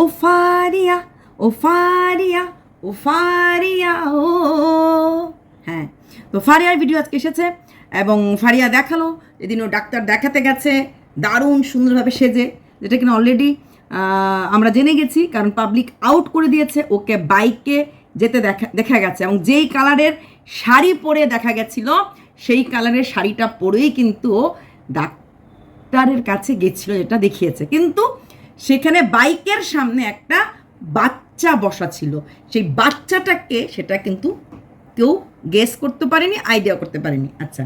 ও ফারিয়া ও ফারিয়া ও ফারিয়া ও। হ্যাঁ তো ফারিয়ার ভিডিও আজকে এসেছে এবং ফারিয়া দেখাল, যেদিন ও ডাক্তার দেখাতে গেছে, দারুণ সুন্দরভাবে সেজে, যেটা কিনা অলরেডি আমরা জেনে গেছি, কারণ পাবলিক আউট করে দিয়েছে, ওকে বাইকে যেতে দেখা দেখা গেছে এবং যেই কালারের শাড়ি পরে দেখা গেছিল, সেই কালারের শাড়িটা পরেই কিন্তু ডাক্তারের কাছে গেছিল, যেটা দেখিয়েছে। কিন্তু সেখানে বাইকের সামনে একটা বাচ্চা বসা ছিল। সেই বাচ্চাটাকে সেটা কিন্তু কেউ গেস করতে পারেনি আইডিয়া করতে পারেনি। আচ্ছা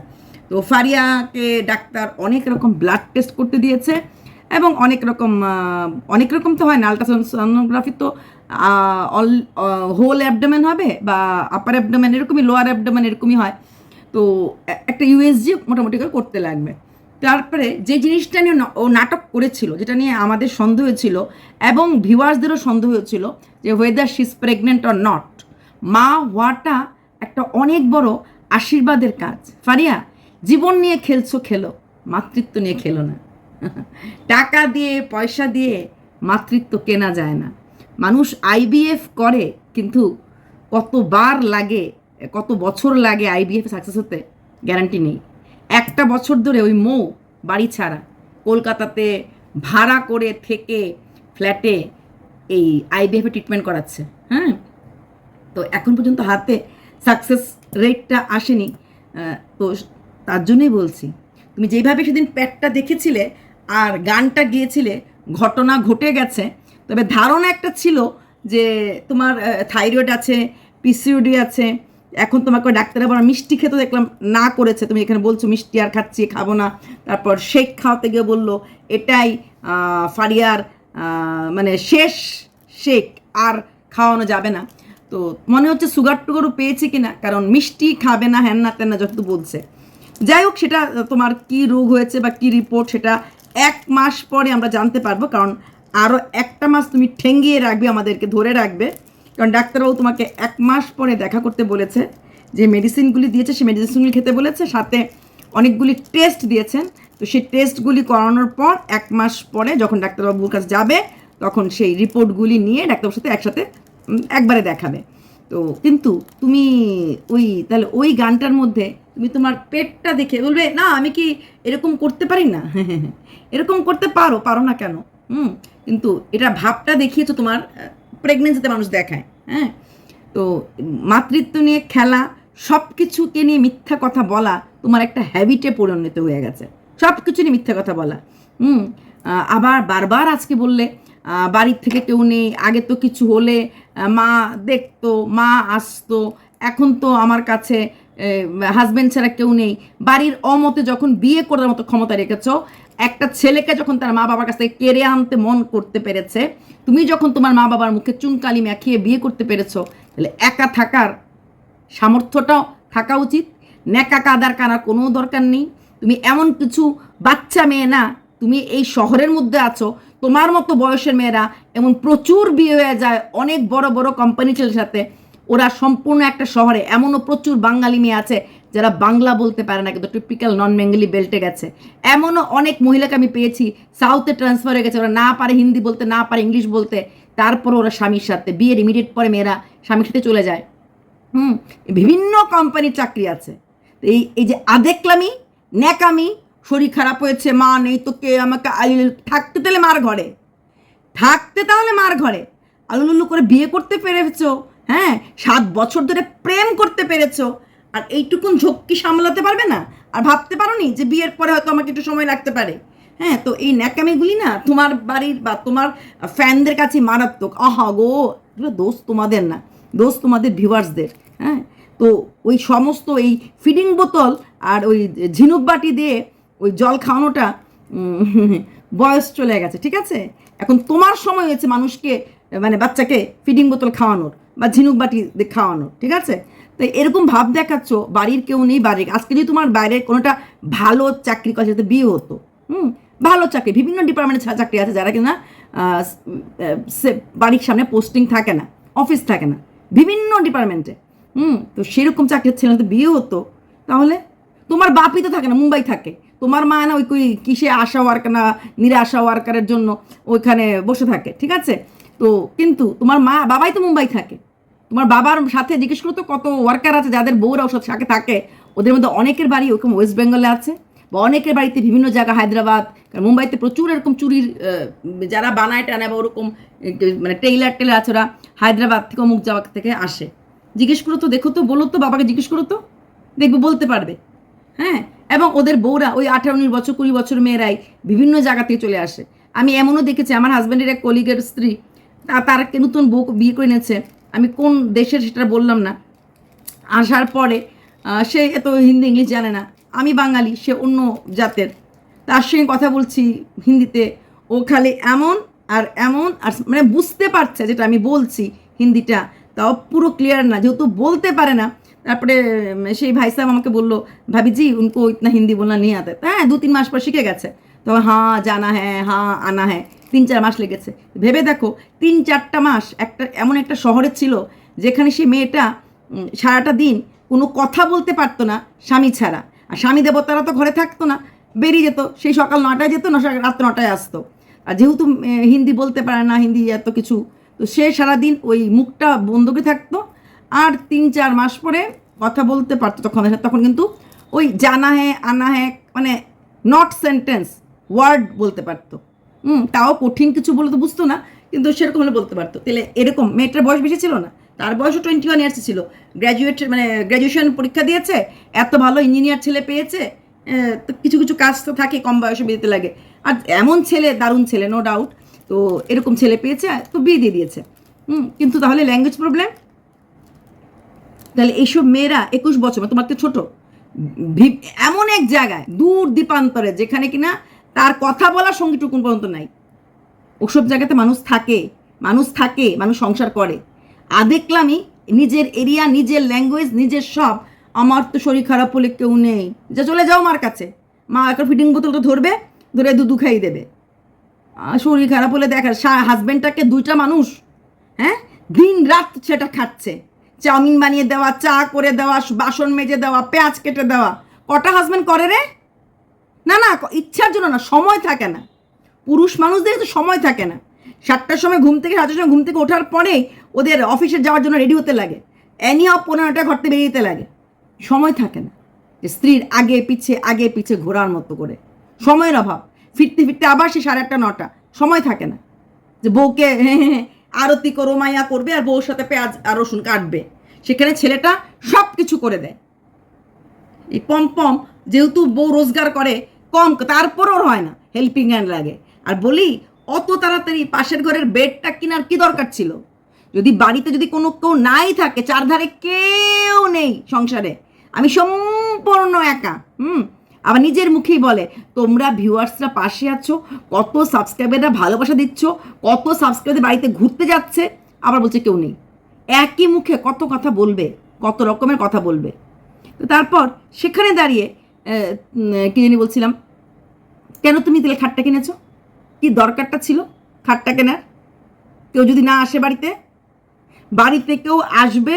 তো ফারিয়াকে ডাক্তার অনেক রকম ব্লাড টেস্ট করতে দিয়েছে এবং অনেক রকম অনেক রকম তো হয় না আলট্রাসোনোগ্রাফি তো অল হোল অ্যাবডোমেন হবে বা আপার অ্যাবডোমেন এরকমই লোয়ার অ্যাবডোমেন এরকমই হয়। তো একটা ইউএসজি মোটামুটি করে করতে লাগবে। তারপরে যে জিনিসটা নিয়ে ও নাটক করেছিল, যেটা নিয়ে আমাদের সন্দেহ হয়েছিল এবং ভিউয়ার্সদেরও সন্দেহ হয়েছিল যে whether she's pregnant or not মা হওয়াটা একটা অনেক বড় আশীর্বাদের কাজ। ফারিয়া, জীবন নিয়ে খেলছো খেলো, মাতৃত্ব নিয়ে খেলো না। টাকা দিয়ে, পয়সা দিয়ে মাতৃত্ব কেনা যায় না। মানুষ আইবিএফ করে, কিন্তু কতবার লাগে, কত বছর লাগে আইবিএফ সাকসেস হতে গ্যারান্টি নেই। একটা বছর ধরে ওই মৌ বাড়ি ছাড়া কলকাতাতে ভাড়া করে থেকে ফ্ল্যাটে এই আইবিএফে ট্রিটমেন্ট করাচ্ছে হ্যাঁ? তো এখন পর্যন্ত হাতে সাকসেস রেটটা আসেনি। তো তার জন্যই বলছি, তুমি যেইভাবে সেদিন প্যাটটা দেখেছিলে আর গানটা গিয়েছিলে, ঘটনা ঘটে গেছে, তবে ধারণা একটা ছিল যে তোমার থাইরয়েড আছে পিসিওডি আছে এখন তোমাকে ডাক্তার আবার মিষ্টি খেতে দেখলাম, না করেছে। তুমি এখানে বলছো, মিষ্টি আর খাচ্ছি, খাব না। তারপর শেক খাওয়াতে গিয়ে বলল, এটাই ফারিয়ার মানে শেষ শেক আর খাওয়ানো যাবে না। তো মনে হচ্ছে সুগার টুগারও পেয়েছে কিনা, কারণ মিষ্টি খাবে না, হ্যান না তেন না যত বলছে। যাই হোক, সেটা তোমার কি রোগ হয়েছে বা কি রিপোর্ট সেটা এক মাস পরে আমরা জানতে পারব, কারণ আরও একটা মাস তুমি ঠেঙ্গিয়ে রাখবে, আমাদেরকে ধরে রাখবে। কারণ ডাক্তারবাবু তোমাকে এক মাস পরে দেখা করতে বলেছে, যে মেডিসিনগুলি দিয়েছে সেই মেডিসিনগুলি খেতে বলেছে, সাথে অনেকগুলি টেস্ট দিয়েছেন। তো সেই টেস্টগুলি করানোর পর এক মাস পরে যখন ডাক্তারবাবুর কাছে যাবে, তখন সেই রিপোর্টগুলি নিয়ে ডাক্তারবাবুর সাথে একসাথে একবারে দেখাবে। তো কিন্তু তুমি ওই, তাহলে ওই গানটার মধ্যে তুমি তোমার পেটটা দেখে বলবে, না, আমি কি এরকম করতে পারি না? এরকম করতে পারো পারো না কেন? হুম, কিন্তু এটা ভাবটা দেখিয়েছো তোমার প্রেগনেন্সিতে মানুষ দেখায় হ্যাঁ? তো মাতৃত্ব নিয়ে খেলা সব কিছুকে নিয়ে মিথ্যা কথা বলা তোমার একটা হ্যাবিটে পরিণত হয়ে গেছে। সব কিছু নিয়ে মিথ্যা কথা বলা। হুম? আবার বারবার আজকে বললে বাড়ির থেকে কেউ নেই, আগে তো কিছু হলে মা দেখতো, মা আসতো, এখন তো আমার কাছে হাজব্যান্ড ছাড়া কেউ নেই। বাড়ির অমতে যখন বিয়ে করার মতো ক্ষমতা রেখেছ, একটা ছেলেকে যখন তার মা বাবার কাছ কেড়ে আনতে মন করতে পেরেছে, তুমি যখন তোমার মা বাবার মুখে চুনকালি মাখিয়ে বিয়ে করতে পেরেছ, তাহলে একা থাকার সামর্থ্যটাও থাকা উচিত। ন্যাকা কাদার কানার কোনো দরকার নেই। তুমি এমন কিছু বাচ্চা মেয়ে না, তুমি এই শহরের মধ্যে আছো। তোমার মতো বয়সের মেয়েরা এমন প্রচুর বিয়ে হয়ে যায়, অনেক বড় বড় কোম্পানি ছেলের সাথে। ওরা সম্পূর্ণ একটা শহরে। এমনও প্রচুর বাঙালি মেয়ে আছে যারা বাংলা বলতে পারে না, কিন্তু টিপিক্যাল নন বেঙ্গলি বেল্টে গেছে। এমনও অনেক মহিলাকে আমি পেয়েছি সাউথে ট্রান্সফার হয়ে গেছে। ওরা না পারে হিন্দি বলতে, না পারে ইংলিশ বলতে। তারপর ওরা স্বামীর সাথে, বিয়ের ইমিডিয়েট পরে মেয়েরা স্বামীর সাথে চলে যায়। হুম, বিভিন্ন কোম্পানির চাকরি আছে। এই এই যে আদেকলামি ন্যাকামি, শরীর খারাপ হয়েছে, মা নেই তো কে আমাকে থাকতে তাহলে মার ঘরে। থাকতে তাহলে মার ঘরে। আলুলুলু করে বিয়ে করতে পেরেছ। হ্যাঁ সাত বছর ধরে প্রেম করতে পেরেছ। আর এইটুকুন ঝক্কি সামলাতে পারবে না? আর ভাবতে পারো নি যে বিয়ের পরে হয়তো আমাকে একটু সময় লাগতে পারে? হ্যাঁ তো এই ন্যাকামিগুলি না তোমার বাড়ির বা তোমার ফ্যানদের কাছে মারাত্মক। আহা গো, এগুলো দোষ তোমাদের না। দোষ তোমাদের ভিউয়ার্সদের। হ্যাঁ তো ওই সমস্ত এই ফিডিং বোতল আর ওই ঝিনুক বাটি দিয়ে ওই জল খাওয়ানোটা বয়স চলে গেছে, ঠিক আছে? এখন তোমার সময় হয়েছে মানুষকে মানে বাচ্চাকে ফিডিং বোতল খাওয়ানোর বা ঝিনুক বাটি খাওয়ানোর, ঠিক আছে? তো এরকম ভাব দেখাচ্ছ, বাড়ির কেউ নেই, বাড়ির আজকে যদি তোমার বাইরে কোনোটা ভালো চাকরি করে সাথে বিয়ে হতো, হুম? ভালো চাকরি, বিভিন্ন ডিপার্টমেন্টের চাকরি আছে যারা কিনা সে- বাড়ির সামনে পোস্টিং থাকে না অফিস থাকে না, বিভিন্ন ডিপার্টমেন্টে হুম? তো সেরকম চাকরির ছেলে বিয়ে হতো, তাহলে তোমার বাপই তো থাকে না, মুম্বাই থাকে। তোমার মা না ওই কিসে আশা ওয়ার্কার না, নিরাশা ওয়ার্কারের জন্য ওইখানে বসে থাকে, ঠিক আছে? তো কিন্তু তোমার মা, বাবাই তো মুম্বাই থাকে। তোমার বাবার সাথে জিজ্ঞেস করো তো কত ওয়ার্কার আছে, যাদের বউরা ওর সাথে থাকে। ওদের মধ্যে অনেকের বাড়ি ওরকম ওয়েস্ট বেঙ্গলে আছে বা অনেকের বাড়িতে বিভিন্ন জায়গা, হায়দ্রাবাদ। কারণ মুম্বাইতে প্রচুর এরকম চুরির যারা বানায় টানায় বা ওরকম মানে টেইলার টেলার আছে ওরা হায়দ্রাবাদ থেকে, অমুক জায়গা থেকে আসে। জিজ্ঞেস করো তো, দেখো তো, বলো তো, বাবাকে জিজ্ঞেস করো তো। দেখবে, বলতে পারবে। হ্যাঁ? এবং ওদের বউরা ওই আঠারো, উনিশ বছর, কুড়ি বছর মেয়েরাই বিভিন্ন জায়গা থেকে চলে আসে। আমি এমনও দেখেছি, আমার হাজব্যান্ডের এক কলিগের স্ত্রী তার একটা নতুন বউ বিয়ে করে এনেছে আমি কোন দেশের সেটা বললাম না। আসার পরে সে এত হিন্দি, ইংলিশ জানে না। আমি বাঙালি, সে অন্য জাতের। তার সঙ্গে কথা বলছি হিন্দিতে। ও খালি এমন আর এমন আর মানে বুঝতে পারছে যেটা আমি বলছি হিন্দিটা। তাও পুরো ক্লিয়ার না, যেহেতু বলতে পারে না। তারপরে সেই ভাই সাহেব আমাকে বলল ভাবিজি উनको ইতনা হিন্দি বলনা নিয়ে আতে। হ্যাঁ দু তিন মাস পর শিখে গেছে। তো হ্যাঁ জানা হ্যাঁ হ্যাঁ আনা হ্যাঁ। তিন চার মাস লেগেছে। ভেবে দেখো, তিন চারটা মাস একটা, এমন একটা শহরে ছিল যেখানে সে মেয়েটা সারাটা দিন কোনো কথা বলতে পারতো না স্বামী ছাড়া। আর স্বামী দেবতারা তো ঘরে থাকতো না, বেরিয়ে যেত, সেই সকাল নটায় যেত, না রাত নটায় আসতো। আর যেহেতু হিন্দি বলতে পারে না, হিন্দি এত কিছু, তো সে সারাদিন ওই মুখটা বন্ধ করে থাকতো। আর তিন চার মাস পরে কথা বলতে পারতো তখন তখন কিন্তু ওই জানা হ্যাঁ আনা হ্যাঁ মানে নট সেন্টেন্স ওয়ার্ড বলতে পারতো। হুম, তাও কঠিন কিছু বলে তো বুঝতো না, কিন্তু সেরকম হলে বলতে পারতো। তাহলে এরকম, মেয়েটার বয়স বেশি ছিল না? তার বয়সও টোয়েন্টি ওয়ান ইয়ার্স ছিল। গ্র্যাজুয়েট মানে গ্র্যাজুয়েশন পরীক্ষা দিয়েছে, এত ভালো ইঞ্জিনিয়ার ছেলে পেয়েছে তো কিছু কিছু কাজ তো থাকে, কম বয়সে বিয়ে দিতে লাগে। আর এমন ছেলে, দারুণ ছেলে নো ডাউট তো এরকম ছেলে পেয়েছে, তো বিয়ে দিয়ে দিয়েছে। হুম, কিন্তু তাহলে ল্যাঙ্গুয়েজ প্রবলেম তাহলে এইসব মেয়েরা একুশ বছর মানে তোমার তো ছোটো এমন এক জায়গায়, দূর দীপান্তরে, যেখানে কিনা তার কথা বলার সঙ্গীটুকুন পর্যন্ত নাই। ওসব জায়গাতে মানুষ থাকে মানুষ থাকে, মানুষ সংসার করে। আর দেখলামই নিজের এরিয়া, নিজের ল্যাঙ্গুয়েজ, নিজের সব, আমার তো শরীর খারাপ হলে কেউ নেই। যে চলে যাও মার কাছে। মা একটা ফিডিং বোতলটা ধরবে, ধরে দুধু খাইয়ে দেবে। শরীর খারাপ হলে দেখা হাজব্যান্ডটাকে দুইটা মানুষ হ্যাঁ? দিন রাত সেটা খাচ্ছে। চাউমিন বানিয়ে দেওয়া, চা করে দেওয়া, বাসন মেজে দেওয়া, পেঁয়াজ কেটে দেওয়া। কটা হাজব্যান্ড করে রে? না না, ইচ্ছার জন্য না, সময় থাকে না। পুরুষ মানুষদের তো সময় থাকে না। সাতটার সময় ঘুম থেকে, সাতটার সময় ঘুম থেকে ওঠার পরে ওদের অফিসে যাওয়ার জন্য রেডি হতে লাগে। এনি অফ পনেরোটা ঘর থেকে বেরিয়ে লাগে। সময় থাকে না। যে স্ত্রীর আগে পিছে আগে পিছে ঘোরার মতো করে। সময়ের অভাব। ফিরতে ফিরতে আবার সে সাড়ে আটটা, নটা। সময় থাকে না। যে বউকে আরতি করো, মায়া করবে আর বউর সাথে পেঁয়াজ আর রসুন কাটবে। সেখানে ছেলেটা সব কিছু করে দেয়। এই পম পম যেহেতু বউ রোজগার করে কম তারপর ওর হয় না হেল্পিং হ্যান্ড লাগে। আর বলি, অত তাড়াতাড়ি পাশের ঘরের বেডটা কেনার কি দরকার ছিল? যদি বাড়িতে যদি কোনো কেউ নাই থাকে, চারধারে কেউ নেই সংসারে, আমি সম্পূর্ণ একা, হুম? আবার নিজের মুখেই বলে, তোমরা ভিউয়ার্সরা পাশে আছো, কত সাবস্ক্রাইবাররা ভালোবাসা দিচ্ছ, কত সাবস্ক্রাইবার বাড়িতে ঘুরতে যাচ্ছে? আবার বলছে, কেউ নেই। একই মুখে কত কথা বলবে, কত রকমের কথা বলবে। তো তারপর সেখানে দাঁড়িয়ে কি জানি বলছিলাম কেন তুমি তাহলে খাটটা কিনেছো? কি দরকারটা ছিল খাটটা কেনার? কেউ যদি না আসে বাড়িতে? বাড়িতে কেউ আসবে,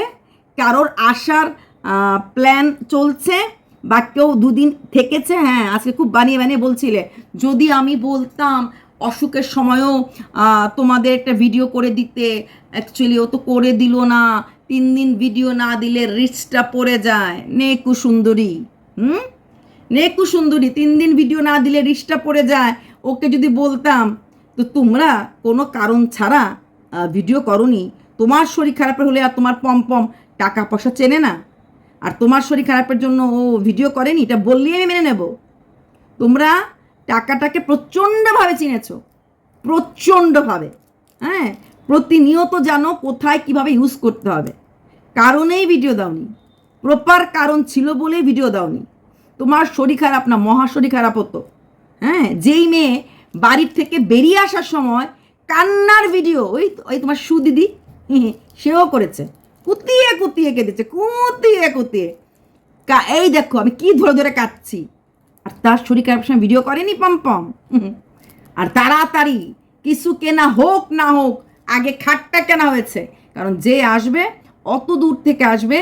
কারোর আসার প্ল্যান চলছে বা কেউ দুদিন থেকেছে হ্যাঁ আজকে খুব বানিয়ে বানিয়ে বলছিলে। যদি আমি বলতাম, অসুখের সময়ও তোমাদের একটা ভিডিও করে দিতে অ্যাকচুয়ালি ও তো করে দিল না, তিন দিন ভিডিও না দিলে রিচটা পড়ে যায়। নেকু সুন্দরী, হুম? নেকু সুন্দরী তিন দিন ভিডিও না দিলে রিচটা পড়ে যায়। ওকে যদি বলতাম, তো তোমরা কোনো কারণ ছাড়া ভিডিও করনি, তোমার শরীর খারাপের হলে আর তোমার পম পম টাকা পয়সা চেনে না। আর তোমার শরীর খারাপের জন্য ও ভিডিও করেনি, এটা বললেই আমি মেনে নেব। তোমরা টাকাটাকে প্রচণ্ডভাবে চিনেছো। প্রচণ্ডভাবে। হ্যাঁ? প্রতিনিয়ত জানো কোথায় কীভাবে ইউজ করতে হবে। কারণেই ভিডিও দাওনি। প্রপার কারণ ছিল বলেই ভিডিও দাওনি। তোমার শরীর খারাপ না, মহা শরীর খারাপ হতো। হ্যাঁ যেই মেয়ে বাড়ির থেকে বেরিয়ে আসার সময় কান্নার ভিডিও ওই ওই তোমার সুদিদি সেও করেছে। কুতিয়ে কুতিয়ে কেঁদেছে, কুতিয়ে কুতিয়ে। কা, এই দেখো, আমি কি ধরে ধরে কাঁদছি। আর তার শরীর খারাপ সময় ভিডিও করেনি পম পম হুম। আর তাড়াতাড়ি, কিছু কেনা হোক না হোক, আগে খাটটা কেনা হয়েছে। কারণ যে আসবে, অত দূর থেকে আসবে,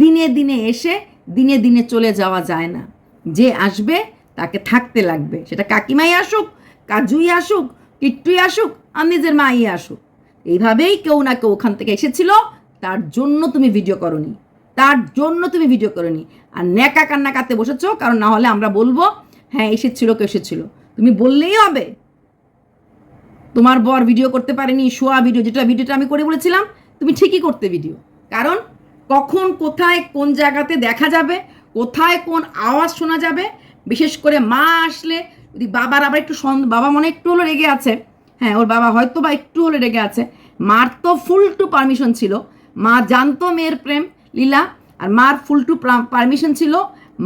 দিনে দিনে এসে, দিনে দিনে চলে যাওয়া যায় না। যে আসবে তাকে থাকতে লাগবে। সেটা কাকিমাই আসুক, কাজুই আসুক, কিট্টুই আসুক, আর নিজের মাই আসুক। এইভাবেই কেউ না কেউ ওখান থেকে এসেছিল। তার জন্য তুমি ভিডিও করনি। তার জন্য তুমি ভিডিও করনি। আর ন্যাকা কান্না কাতে বসেছো, কারণ না হলে আমরা বলব হ্যাঁ এসেছিল, কেউ এসেছিল। তুমি বললেই হবে। তোমার বর ভিডিও করতে পারেনি, শোয়া ভিডিও যেটা ভিডিওটা আমি করে বলেছিলাম, তুমি ঠিকই করতে ভিডিও কারণ কখন, কোথায়, কোন জায়গাতে দেখা যাবে কোথায় কোন আওয়াজ শোনা যাবে? বিশেষ করে মা আসলে যদি বাবার আবার একটু বাবা মনে একটু হলো রেগে আছে হ্যাঁ ওর বাবা হয়তো বা একটু হলে রেগে আছে, মার তো ফুল টু পারমিশন ছিল। মা জানতো মেয়ের প্রেম, লীলা, আর মার ফুল টু পারমিশন ছিল।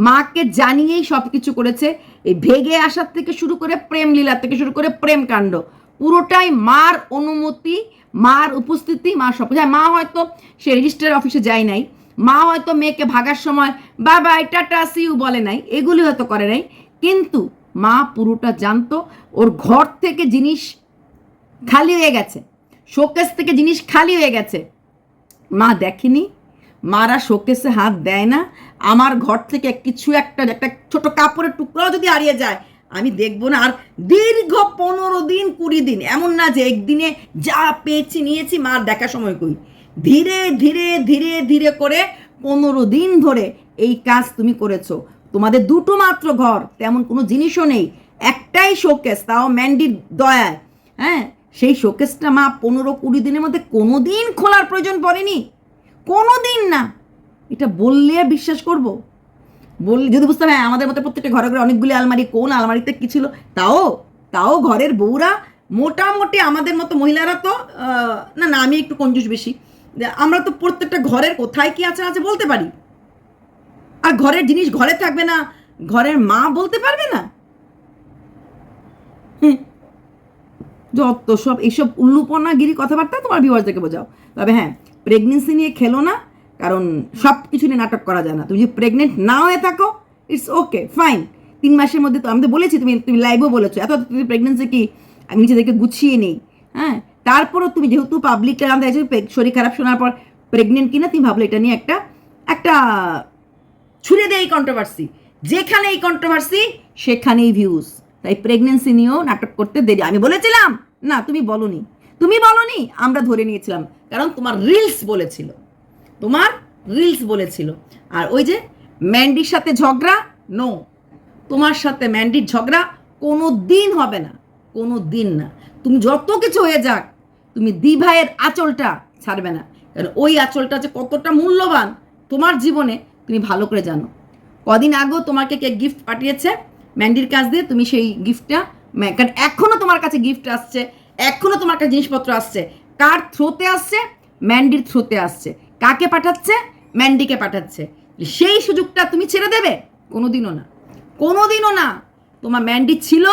মাকে জানিয়েই সব কিছু করেছে। এই ভেগে আসার থেকে শুরু করে প্রেম লীলা থেকে শুরু করে প্রেম কাণ্ড। পুরোটাই মার অনুমতি, মার উপস্থিতি মা সব হ্যাঁ মা হয়তো সে রেজিস্টার অফিসে যায় নাই। মা হয়তো মেয়েকে ভাগার সময়, বাবা টাটা সিউ বলে নাই। এগুলি হয়তো করে নাই। কিন্তু মা পুরোটা জানতো, ওর ঘর থেকে জিনিস খালি হয়ে গেছে। শোকেস থেকে জিনিস খালি হয়ে গেছে। মা দেখেনি। মারা শোকেসে হাত দেয় না। আমার ঘর থেকে কিছু একটা একটা ছোট কাপড়ের টুকরাও যদি হারিয়ে যায়, আমি দেখব না। আর দীর্ঘ পনেরো দিন, কুড়ি দিন, এমন না যে একদিনে যা পেয়েছি, নিয়েছি, মার দেখা সময় কই ধীরে ধীরে ধীরে ধীরে করে পনেরো দিন ধরে এই কাজ তুমি করেছ। তোমাদের দুটো মাত্র ঘর, তেমন কোনো জিনিসও নেই। একটাই শোকেস তাও ম্যান্ডির দয়ায়। হ্যাঁ সেই শোকেসটা মা পনেরো কুড়ি দিনের মধ্যে কোনো দিন খোলার প্রয়োজন পড়েনি। কোনো দিন না। এটা বললে বিশ্বাস করব? বল, যদি বুঝতাম হ্যাঁ আমাদের মতো প্রত্যেকটা ঘরে ঘরে অনেকগুলি আলমারি, কোন আলমারিতে কী ছিল, তাও তাও ঘরের বউরা, মোটামুটি আমাদের মতো মহিলারা তো না না, আমি একটু কঞ্জুস বেশি। আমরা তো প্রত্যেকটা ঘরের কোথায় কি আছে আছে বলতে পারি। আর ঘরের জিনিস ঘরে থাকবে না, ঘরের মা বলতে পারবে না? যত সব এইসব উল্লুপনাগিরি কথাবার্তা তোমার ভিউয়ার্সদেরকে বোঝাও। তবে হ্যাঁ প্রেগনেন্সি নিয়ে খেলো না, কারণ সব কিছু নিয়ে নাটক করা যায় না। তুমি যদি প্রেগনেন্ট না হয়ে থাকো ইটস ওকে ফাইন তিন মাসের মধ্যে তো আমি তো বলেছি, তুমি তুমি লাইভও বলেছ। এত তুমি প্রেগনেন্সি কি? আমি নিজেদেরকে গুছিয়ে নেই। হ্যাঁ? তারপরও তুমি যেহেতু আমাদের আছে শরীর খারাপ শোনার পর প্রেগনেন্ট কিনা, তুমি ভাবলে এটা নিয়ে একটা একটা ছুড়ে দেয় এই কন্ট্রোভার্সি যেখানে এই কন্ট্রোভার্সি সেখানেই ভিউজ তাই প্রেগনেন্সি নিয়েও নাটক করতে দেরি। আমি বলেছিলাম! না, তুমি বলনি। তুমি বলনি, আমরা ধরে নিয়েছিলাম। কারণ তোমার রিলস বলেছিল। তোমার রিলস বলেছিল। আর ওই যে ম্যান্ডির সাথে ঝগড়া নো তোমার সাথে ম্যান্ডির ঝগড়া কোনো দিন হবে না। কোনো দিন না। তুমি যত কিছু হয়ে যাক তুমি দি ভাইয়ের আঁচলটা ছাড়বে না। কারণ ওই আঁচলটা যে কতটা মূল্যবান, তোমার জীবনে তুমি ভালো করে জানো। কদিন আগেও তোমাকে কে গিফট পাঠিয়েছে ম্যান্ডির কাছ দিয়ে তুমি সেই গিফটটা কারণ এখনও তোমার কাছে গিফট আসছে এখনও তোমার কাছে জিনিসপত্র আসছে। কার থ্রোতে আসছে? ম্যান্ডির থ্রোতে আসছে। কাকে পাঠাচ্ছে? ম্যান্ডিকে পাঠাচ্ছে। সেই সুযোগটা তুমি ছেড়ে দেবে? কোনোদিনও না। কোনোদিনও না। তোমার ম্যান্ডি ছিল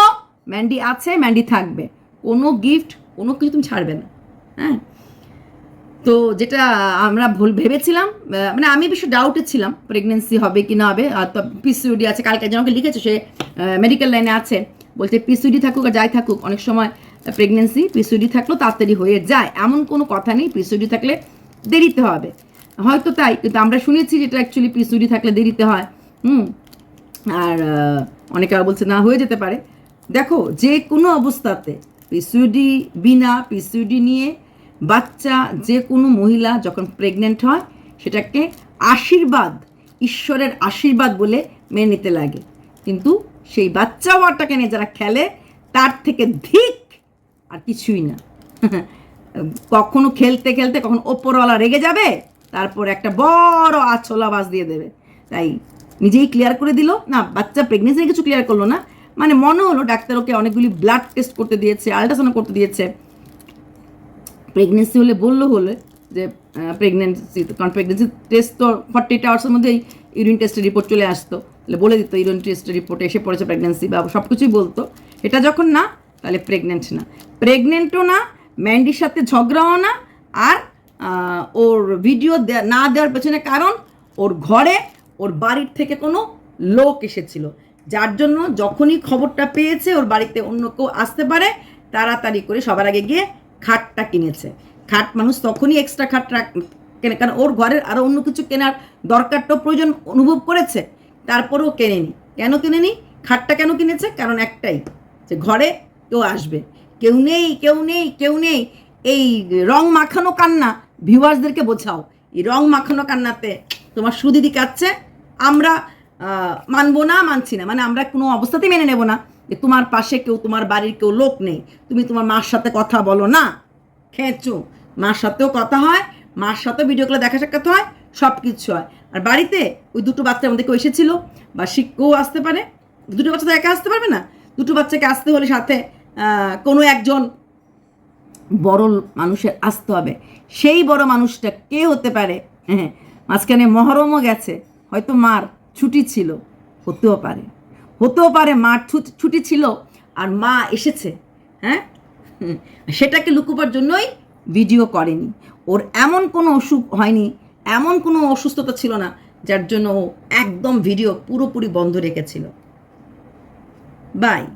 ম্যান্ডি আছে ম্যান্ডি থাকবে। কোনো গিফট কোনো কিছু তুমি ছাড়বে না। হ্যাঁ? তো যেটা আমরা ভুল ভেবেছিলাম মানে আমি বেশি ডাউটে ছিলাম প্রেগনেন্সি হবে কি না হবে, আর পিসিউডি আছে, কালকে একজন আমাকে লিখেছে সে মেডিকেল লাইনে আছে, বলছে পিসিউডি থাকুক আর যাই থাকুক, অনেক সময় প্রেগনেন্সি পিসিউডি থাকলেও তাড়াতাড়ি হয়ে যায়, এমন কোনো কথা নেই পিসিউডি থাকলে দেরিতে হবে। হয়তো তাই, কিন্তু আমরা শুনেছি যেটা অ্যাকচুয়ালি পিসিউডি থাকলে দেরিতে হয়, হুম? আর অনেকে আবার বলছে না, হয়ে যেতে পারে। দেখো, যে কোনো অবস্থাতে পিসিউডি বিনা পিসিউডি নিয়ে বাচ্চা যে কোনো মহিলা যখন প্রেগনেন্ট হয়, সেটাকে আশীর্বাদ, ঈশ্বরের আশীর্বাদ বলে মেনে নিতে লাগে। কিন্তু সেই বাচ্চা হওয়াটাকে নিয়ে যারা খেলে, তার থেকে ধিক আর কিছুই না। কখনো খেলতে খেলতে কখন ওপরওয়ালা রেগে যাবে, তারপর একটা বড় আছল আওয়াজ দিয়ে দেবে। তাই নিজেই ক্লিয়ার করে দিল, না, বাচ্চা প্রেগনেন্সি কিছু ক্লিয়ার করল না। মানে মনে হলো ডাক্তার ওকে অনেকগুলি ব্লাড টেস্ট করতে দিয়েছে আল্ট্রাসাউন্ড করতে দিয়েছে। প্রেগনেন্সি হলে বলল হলে যে প্রেগনেন্সি কারণ প্রেগনেন্সি টেস্ট তো ফর্টি এইট আওয়ার্সের মধ্যেই ইউরিন টেস্টের রিপোর্ট চলে আসতো। তাহলে বলে দিত ইউরিন টেস্টের রিপোর্ট এসে পড়েছে প্রেগনেন্সি বা সব কিছুই বলতো। এটা যখন না, তাহলে প্রেগনেন্ট না। প্রেগনেন্টও না ম্যান্ডির সাথে ঝগড়াও না, আর ওর ভিডিও না দেওয়ার পেছনে কারণ, ওর ঘরে, ওর বাড়ির থেকে কোনো লোক এসেছিল। যার জন্য যখনই খবরটা পেয়েছে, ওর বাড়িতে অন্য কেউ আসতে পারে, তাড়াতাড়ি করে সবার আগে গিয়ে খাটটা কিনেছে। খাট মানুষ তখনই এক্সট্রা খাট কেনে, কারণ ওর ঘরের আরও অন্য কিছু কেনার দরকারটাও প্রয়োজন অনুভব করেছে, তারপরেও কেনেনি। কেন কেনেনি? খাটটা কেন কিনেছে? কারণ একটাই, যে ঘরে কেউ আসবে। কেউ নেই কেউ নেই কেউ নেই, এই রং মাখানো কান্না ভিউয়ার্সদেরকে বোঝাও। এই রং মাখানো কান্নাতে তোমার সুদিদি কাচ্ছে আমরা মানবো না, মানছি না। মানে আমরা কোনো অবস্থাতেই মেনে নেব না। যে তোমার পাশে কেউ, তোমার বাড়ির কেউ লোক নেই। তুমি তোমার মার সাথে কথা বলো না। খেঁচো মার সাথেও কথা হয়, মার সাথেও ভিডিও কলে দেখা সাক্ষাৎ হয় সব কিছু হয়। আর বাড়িতে ওই দুটো বাচ্চা আমাদের কেউ এসেছিল, বা শিক্ষকও আসতে পারে। দুটো বাচ্চা তো একা আসতে পারবে না। দুটো বাচ্চাকে আসতে হলে সাথে কোনো একজন বড় মানুষের আসতে হবে। সেই বড় মানুষটা কে হতে পারে? হ্যাঁ মাঝখানে মহরমও গেছে। হয়তো মার ছুটি ছিল, হতেও পারে। হতেও পারে মার ছুট- ছিল আর মা এসেছে হ্যাঁ? সেটাকে লুকোবার জন্যই ভিডিও করেনি। ওর এমন কোনো অসুখ হয়নি, এমন কোনো অসুস্থতা ছিল না, যার জন্য ও একদম ভিডিও পুরোপুরি বন্ধ রেখেছিল। বাই